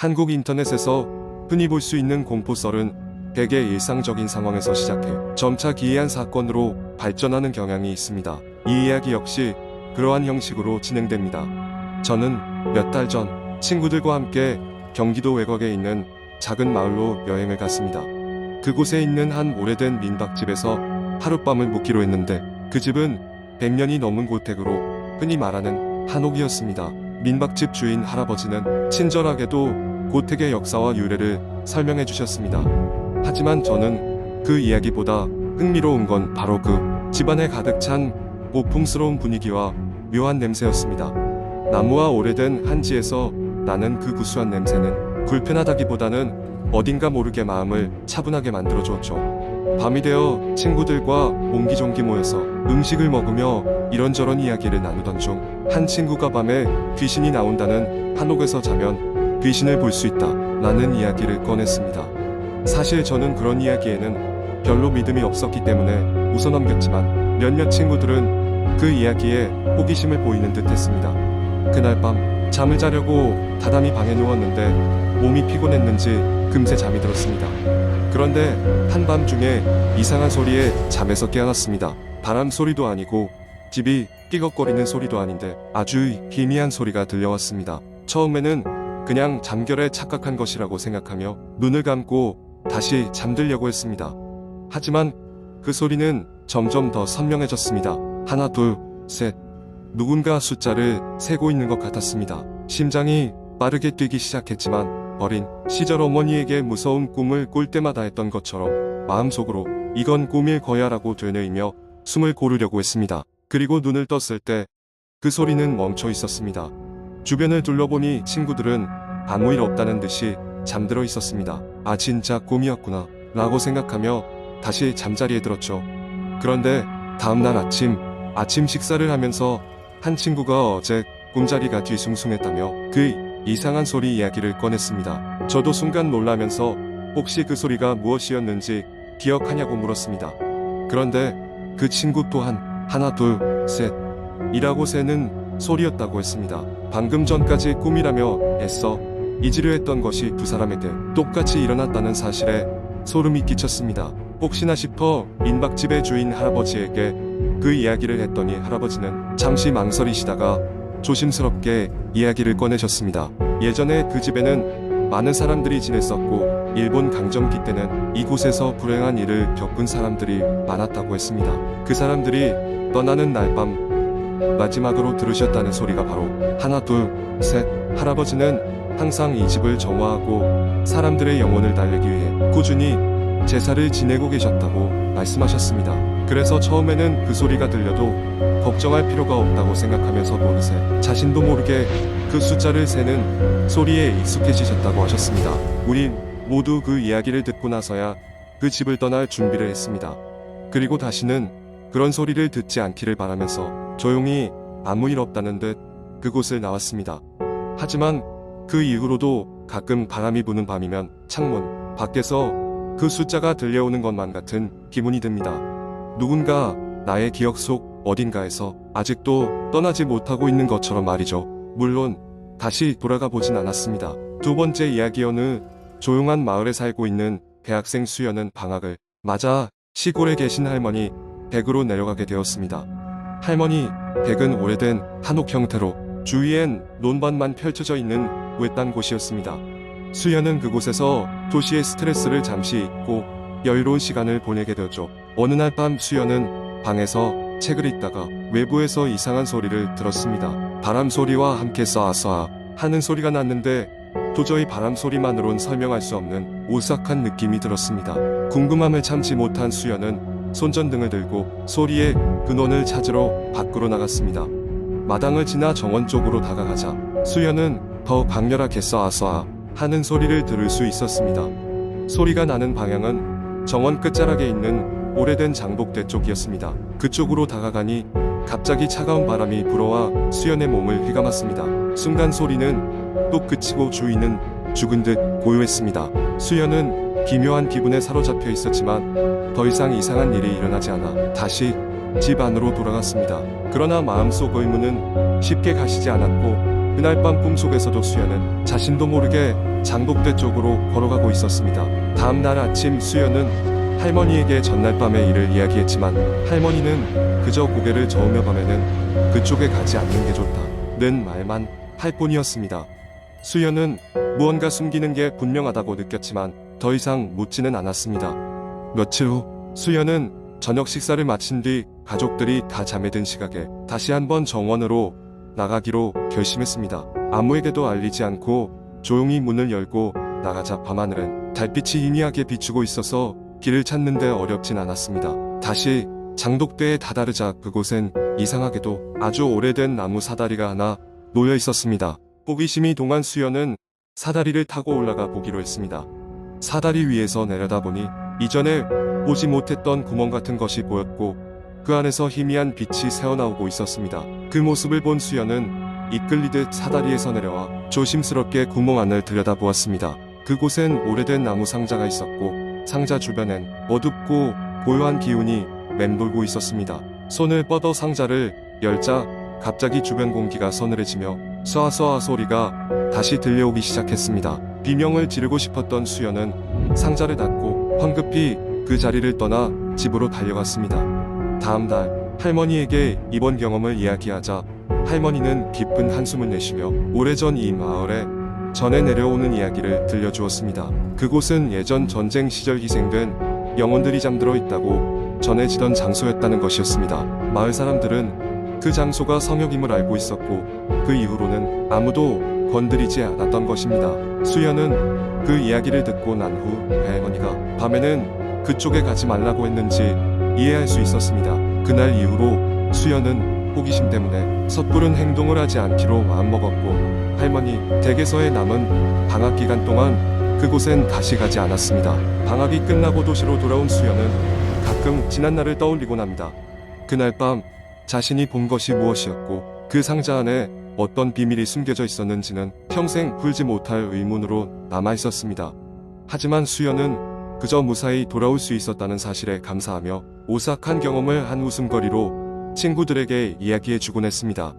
한국 인터넷에서 흔히 볼 수 있는 공포썰은 대개 일상적인 상황에서 시작해 점차 기이한 사건으로 발전하는 경향이 있습니다. 이 이야기 역시 그러한 형식으로 진행됩니다. 저는 몇 달 전 친구들과 함께 경기도 외곽에 있는 작은 마을로 여행을 갔습니다. 그곳에 있는 한 오래된 민박집에서 하룻밤을 묵기로 했는데 그 집은 100년이 넘은 고택으로 흔히 말하는 한옥이었습니다. 민박집 주인 할아버지는 친절하게도 고택의 역사와 유래를 설명해 주셨습니다. 하지만 저는 그 이야기보다 흥미로운 건 바로 그 집안에 가득 찬 고풍스러운 분위기와 묘한 냄새였습니다. 나무와 오래된 한지에서 나는 그 구수한 냄새는 불편하다기보다는 어딘가 모르게 마음을 차분하게 만들어 주었죠. 밤이 되어 친구들과 옹기종기 모여서 음식을 먹으며 이런저런 이야기를 나누던 중 한 친구가 밤에 귀신이 나온다는 한옥에서 자면 귀신을 볼 수 있다 라는 이야기를 꺼냈습니다. 사실 저는 그런 이야기에는 별로 믿음이 없었기 때문에 웃어 넘겼지만 몇몇 친구들은 그 이야기에 호기심을 보이는 듯 했습니다. 그날 밤 잠을 자려고 다담이 방에 누웠는데 몸이 피곤했는지 금세 잠이 들었습니다. 그런데 한밤 중에 이상한 소리에 잠에서 깨어났습니다. 바람 소리도 아니고 집이 삐걱거리는 소리도 아닌데 아주 희미한 소리가 들려왔습니다. 처음에는 그냥 잠결에 착각한 것이라고 생각하며 눈을 감고 다시 잠들려고 했습니다. 하지만 그 소리는 점점 더 선명해졌습니다. 하나, 둘, 셋. 누군가 숫자를 세고 있는 것 같았습니다. 심장이 빠르게 뛰기 시작했지만 어린 시절 어머니에게 무서운 꿈을 꿀 때마다 했던 것처럼 마음속으로 이건 꿈일 거야라고 되뇌이며 숨을 고르려고 했습니다. 그리고 눈을 떴을 때 그 소리는 멈춰 있었습니다. 주변을 둘러보니 친구들은 아무 일 없다는 듯이 잠들어 있었습니다. 아 진짜 꿈이었구나 라고 생각하며 다시 잠자리에 들었죠. 그런데 다음날 아침 아침 식사를 하면서 한 친구가 어제 꿈자리가 뒤숭숭했다며 그 이상한 소리 이야기를 꺼냈습니다. 저도 순간 놀라면서 혹시 그 소리가 무엇이었는지 기억하냐고 물었습니다. 그런데 그 친구 또한 하나 둘 셋 이라고 세는 소리였다고 했습니다. 방금 전까지 꿈이라며 애써 잊으려 했던 것이 두 사람에게 똑같이 일어났다는 사실에 소름이 끼쳤습니다. 혹시나 싶어 민박집의 주인 할아버지에게 그 이야기를 했더니 할아버지는 잠시 망설이시다가 조심스럽게 이야기를 꺼내셨습니다. 예전에 그 집에는 많은 사람들이 지냈었고 일본 강점기 때는 이곳에서 불행한 일을 겪은 사람들이 많았다고 했습니다. 그 사람들이 떠나는 날 밤 마지막으로 들으셨다는 소리가 바로 하나 둘 셋 할아버지는 항상 이 집을 정화하고 사람들의 영혼을 달래기 위해 꾸준히 제사를 지내고 계셨다고 말씀하셨습니다. 그래서 처음에는 그 소리가 들려도 걱정할 필요가 없다고 생각하면서 노릇에 자신도 모르게 그 숫자를 세는 소리에 익숙해지셨다고 하셨습니다. 우린 모두 그 이야기를 듣고 나서야 그 집을 떠날 준비를 했습니다. 그리고 다시는 그런 소리를 듣지 않기를 바라면서 조용히 아무 일 없다는 듯 그곳을 나왔습니다. 하지만 그 이후로도 가끔 바람이 부는 밤이면 창문 밖에서 그 숫자가 들려오는 것만 같은 기분이 듭니다. 누군가 나의 기억 속 어딘가에서 아직도 떠나지 못하고 있는 것처럼 말이죠. 물론 다시 돌아가 보진 않았습니다. 두 번째 이야기 어느 조용한 마을에 살고 있는 대학생 수연은 방학을 맞아 시골에 계신 할머니 댁으로 내려가게 되었습니다. 할머니 댁은 오래된 한옥 형태로 주위엔 논밭만 펼쳐져 있는 외딴 곳이었습니다. 수연은 그곳에서 도시의 스트레스를 잠시 잊고 여유로운 시간을 보내게 되었죠. 어느 날 밤 수연은 방에서 책을 읽다가 외부에서 이상한 소리를 들었습니다. 바람 소리와 함께 쏴쏴 하는 소리가 났는데 도저히 바람 소리만으론 설명할 수 없는 오싹한 느낌이 들었습니다. 궁금함을 참지 못한 수연은 손전등을 들고 소리의 근원을 찾으러 밖으로 나갔습니다. 마당을 지나 정원 쪽으로 다가가자 수연은 더 강렬하게 쏴쏴 하는 소리를 들을 수 있었습니다. 소리가 나는 방향은 정원 끝자락에 있는 오래된 장독대 쪽이었습니다. 그쪽으로 다가가니 갑자기 차가운 바람이 불어와 수연의 몸을 휘감았습니다. 순간 소리는 또 그치고 주위는 죽은 듯 고요했습니다. 수연은 기묘한 기분에 사로잡혀 있었지만 더 이상 이상한 일이 일어나지 않아 다시 집 안으로 돌아갔습니다. 그러나 마음속 의문은 쉽게 가시지 않았고 그날 밤 꿈속에서도 수연은 자신도 모르게 장독대 쪽으로 걸어가고 있었습니다. 다음 날 아침 수연은 할머니에게 전날 밤의 일을 이야기했지만 할머니는 그저 고개를 저으며 밤에는 그쪽에 가지 않는 게 좋다 는 말만 할 뿐이었습니다. 수연은 무언가 숨기는 게 분명하다고 느꼈지만 더 이상 묻지는 않았습니다. 며칠 후 수연은 저녁 식사를 마친 뒤 가족들이 다 잠에 든 시각에 다시 한번 정원으로 나가기로 결심했습니다. 아무에게도 알리지 않고 조용히 문을 열고 나가자 밤하늘은 달빛이 희미하게 비추고 있어서 길을 찾는데 어렵진 않았습니다. 다시 장독대에 다다르자 그곳엔 이상하게도 아주 오래된 나무 사다리가 하나 놓여 있었습니다. 호기심이 동한 수연은 사다리를 타고 올라가 보기로 했습니다. 사다리 위에서 내려다보니 이전에 보지 못했던 구멍 같은 것이 보였고 그 안에서 희미한 빛이 새어나오고 있었습니다. 그 모습을 본 수연은 이끌리듯 사다리에서 내려와 조심스럽게 구멍 안을 들여다보았습니다. 그곳엔 오래된 나무 상자가 있었고 상자 주변엔 어둡고 고요한 기운이 맴돌고 있었습니다. 손을 뻗어 상자를 열자 갑자기 주변 공기가 서늘해지며 쏴쏴 소리가 다시 들려오기 시작했습니다. 비명을 지르고 싶었던 수연은 상자를 닫고 황급히 그 자리를 떠나 집으로 달려갔습니다. 다음 날 할머니에게 이번 경험을 이야기하자 할머니는 깊은 한숨을 내쉬며 오래전 이 마을에 전해 내려오는 이야기를 들려주었습니다. 그곳은 예전 전쟁 시절 희생된 영혼들이 잠들어 있다고 전해지던 장소였다는 것이었습니다. 마을 사람들은 그 장소가 성역임을 알고 있었고 그 이후로는 아무도 건드리지 않았던 것입니다. 수연은 그 이야기를 듣고 난 후 할머니가 밤에는 그쪽에 가지 말라고 했는지 이해할 수 있었습니다. 그날 이후로 수연은 호기심 때문에 섣부른 행동을 하지 않기로 마음먹었고 할머니 댁에서의 남은 방학 기간 동안 그곳엔 다시 가지 않았습니다. 방학이 끝나고 도시로 돌아온 수연은 가끔 지난 날을 떠올리곤 합니다. 그날 밤 자신이 본 것이 무엇이었고 그 상자 안에 어떤 비밀이 숨겨져 있었는지는 평생 풀지 못할 의문으로 남아 있었습니다. 하지만 수연은 그저 무사히 돌아올 수 있었다는 사실에 감사하며 오싹한 경험을 한 웃음거리로 친구들에게 이야기해 주곤 했습니다.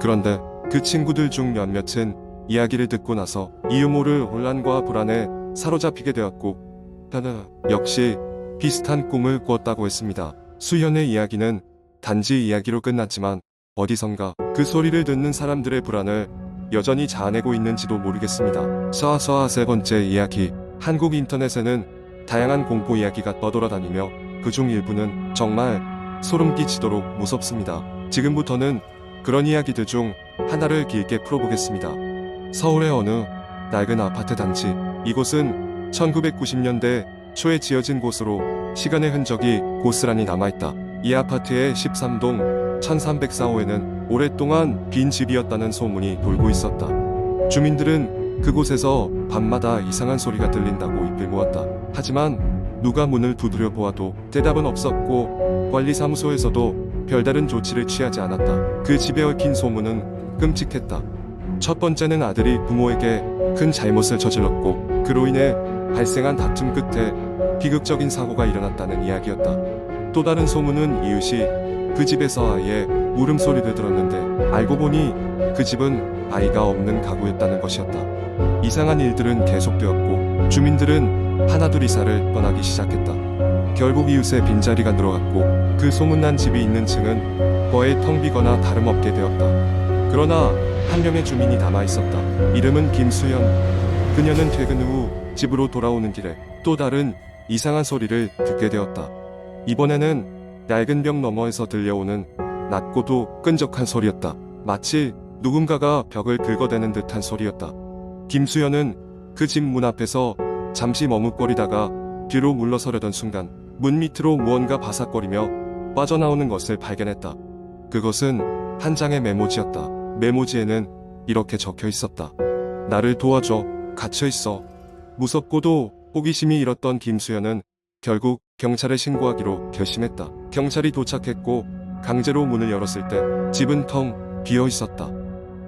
그런데 그 친구들 중 몇몇은 이야기를 듣고 나서 이유 모를 혼란과 불안에 사로잡히게 되었고 나는 역시 비슷한 꿈을 꿨다고 했습니다. 수연의 이야기는 단지 이야기로 끝났지만 어디선가 그 소리를 듣는 사람들의 불안을 여전히 자아내고 있는지도 모르겠습니다. 쏴쏴 세 번째 이야기 한국 인터넷에는 다양한 공포 이야기가 떠돌아다니며 그 중 일부는 정말 소름 끼치도록 무섭습니다. 지금부터는 그런 이야기들 중 하나를 길게 풀어보겠습니다. 서울의 어느 낡은 아파트 단지 이곳은 1990년대 초에 지어진 곳으로 시간의 흔적이 고스란히 남아있다. 이 아파트의 13동 1304호에는 오랫동안 빈 집이었다는 소문이 돌고 있었다. 주민들은 그곳에서 밤마다 이상한 소리가 들린다고 입을 모았다. 하지만 누가 문을 두드려 보아도 대답은 없었고 관리사무소에서도 별다른 조치를 취하지 않았다. 그 집에 얽힌 소문은 끔찍했다. 첫 번째는 아들이 부모에게 큰 잘못을 저질렀고 그로 인해 발생한 다툼 끝에 비극적인 사고가 일어났다는 이야기였다. 또 다른 소문은 이웃이 그 집에서 아이의 울음소리를 들었는데 알고 보니 그 집은 아이가 없는 가구였다는 것이었다. 이상한 일들은 계속되었고 주민들은 하나둘 이사를 떠나기 시작했다. 결국 이웃의 빈자리가 늘어갔고 그 소문난 집이 있는 층은 거의 텅 비거나 다름없게 되었다. 그러나 한 명의 주민이 남아 있었다. 이름은 김수연. 그녀는 퇴근 후 집으로 돌아오는 길에 또 다른 이상한 소리를 듣게 되었다. 이번에는 낡은 벽 너머에서 들려오는 낮고도 끈적한 소리였다. 마치 누군가가 벽을 긁어대는 듯한 소리였다. 김수연은 그 집 문 앞에서 잠시 머뭇거리다가 뒤로 물러서려던 순간 문 밑으로 무언가 바삭거리며 빠져나오는 것을 발견했다. 그것은 한 장의 메모지였다. 메모지에는 이렇게 적혀 있었다. 나를 도와줘. 갇혀 있어. 무섭고도 호기심이 일었던 김수연은 결국 경찰에 신고하기로 결심했다. 경찰이 도착했고 강제로 문을 열었을 때 집은 텅 비어 있었다.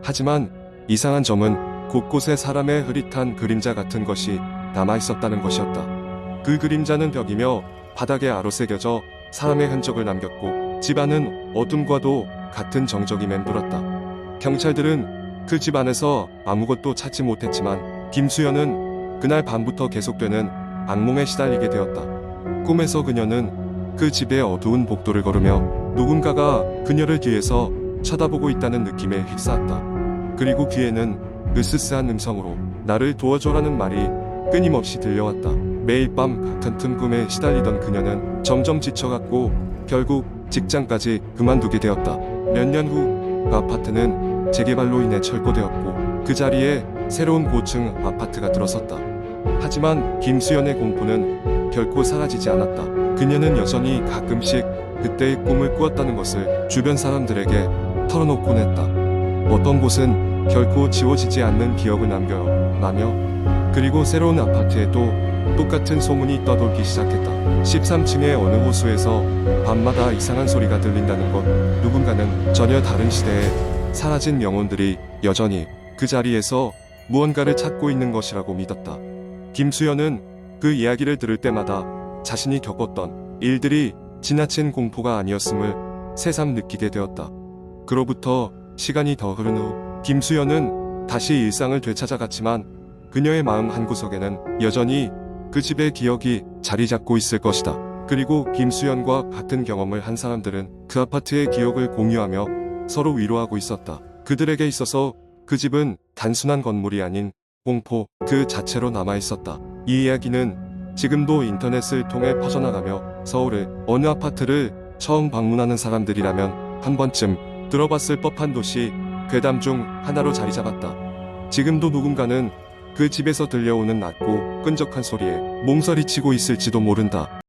하지만 이상한 점은 곳곳에 사람의 흐릿한 그림자 같은 것이 남아 있었다는 것이었다. 그 그림자는 벽이며 바닥에 아로 새겨져 사람의 흔적을 남겼고 집안은 어둠과도 같은 정적이 맴돌았다. 경찰들은 그 집 안에서 아무것도 찾지 못했지만 김수연은 그날 밤부터 계속되는 악몽에 시달리게 되었다. 꿈에서 그녀는 그 집의 어두운 복도를 걸으며 누군가가 그녀를 뒤에서 쳐다보고 있다는 느낌에 휩싸았다. 그리고 귀에는 으스스한 음성으로 나를 도와줘라는 말이 끊임없이 들려왔다. 매일 밤 같은 틈 꿈에 시달리던 그녀는 점점 지쳐갔고 결국 직장까지 그만두게 되었다. 몇 년후그 아파트는 재개발로 인해 철거되었고 그 자리에 새로운 고층 아파트가 들어섰다. 하지만 김수연의 공포는 결코 사라지지 않았다. 그녀는 여전히 가끔씩 그때의 꿈을 꾸었다는 것을 주변 사람들에게 털어놓곤 했다. 어떤 곳은 결코 지워지지 않는 기억을 남겨나며 그리고 새로운 아파트에도 똑같은 소문이 떠돌기 시작했다. 13층의 어느 호수에서 밤마다 이상한 소리가 들린다는 것. 누군가는 전혀 다른 시대에 사라진 영혼들이 여전히 그 자리에서 무언가를 찾고 있는 것이라고 믿었다. 김수연은 그 이야기를 들을 때마다 자신이 겪었던 일들이 지나친 공포가 아니었음을 새삼 느끼게 되었다. 그로부터 시간이 더 흐른 후 김수연은 다시 일상을 되찾아갔지만 그녀의 마음 한구석에는 여전히 그 집의 기억이 자리 잡고 있을 것이다. 그리고 김수연과 같은 경험을 한 사람들은 그 아파트의 기억을 공유하며 서로 위로하고 있었다. 그들에게 있어서 그 집은 단순한 건물이 아닌 공포 그 자체로 남아 있었다. 이 이야기는 지금도 인터넷을 통해 퍼져나가며 서울의 어느 아파트를 처음 방문하는 사람들이라면 한 번쯤 들어봤을 법한 도시 괴담 중 하나로 자리 잡았다. 지금도 누군가는 그 집에서 들려오는 낮고 끈적한 소리에 몸서리치고 있을지도 모른다.